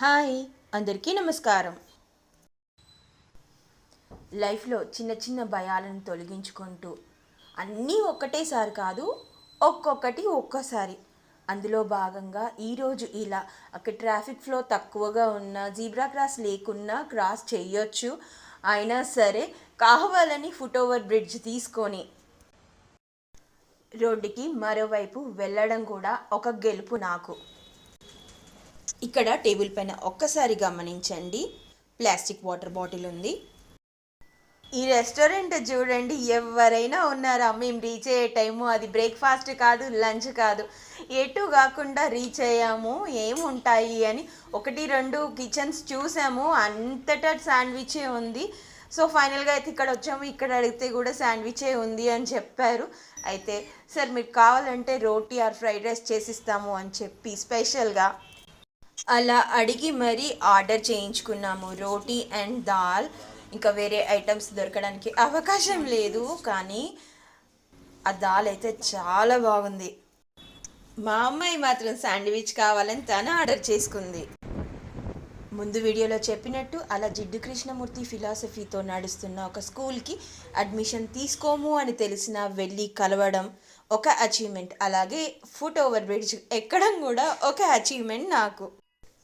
Hi అందరికీ నమస్కారం. లైఫ్లో చిన్న చిన్న భయాలను తొలగించుకుంటూ అన్నీ ఒక్కటేసారి కాదు ఒక్కొక్కటి ఒక్కసారి. అందులో భాగంగా ఈరోజు ఇలా అక్కడ ట్రాఫిక్ ఫ్లో తక్కువగా ఉన్న జీబ్రా క్రాస్ లేకున్నా క్రాస్ చేయొచ్చు. అయినా సరే కావాలని ఫుట్ ఓవర్ బ్రిడ్జ్ తీసుకొని రోడ్డుకి మరోవైపు వెళ్ళడం కూడా ఒక గెలుపు నాకు. ఇక్కడ టేబుల్ పైన ఒక్కసారి గమనించండి. ప్లాస్టిక్ వాటర్ బాటిల్ ఉంది. ఈ రెస్టారెంట్ చూడండి ఎవరైనా ఉన్నారా? మేము రీచ్ అయ్యే టైము అది బ్రేక్ఫాస్ట్ కాదు లంచ్ కాదు. ఎటు కాకుండా రీచ్ అయ్యాము. ఏముంటాయి అని ఒకటి రెండు కిచెన్స్ చూసాము. అంతటా శాండ్విచే ఉంది. సో ఫైనల్గా అయితే ఇక్కడ వచ్చాము. ఇక్కడ అడిగితే కూడా శాండ్విచే ఉంది అని చెప్పారు. అయితే సార్ మీకు కావాలంటే రోటీ ఆర్ ఫ్రైడ్ రైస్ చేసిస్తాము అని చెప్పి స్పెషల్గా అలా అడిగి మరీ ఆర్డర్ చేయించుకున్నాము. రోటీ అండ్ దాల్. ఇంకా వేరే ఐటమ్స్ దొరకడానికి అవకాశం లేదు. కానీ ఆ దాల్ అయితే చాలా బాగుంది. మా అమ్మాయి మాత్రం శాండ్విచ్ కావాలని తను ఆర్డర్ చేసుకుంది. ముందు వీడియోలో చెప్పినట్టు అలా జిడ్డు కృష్ణమూర్తి ఫిలాసఫీతో నడుస్తున్న ఒక స్కూల్కి అడ్మిషన్ తీసుకోము అని తెలిసిన వెళ్ళి కలవడం ఒక అచీవ్మెంట్. అలాగే ఫుట్ ఓవర్ బ్రిడ్జ్ ఎక్కడం కూడా ఒక అచీవ్మెంట్ నాకు.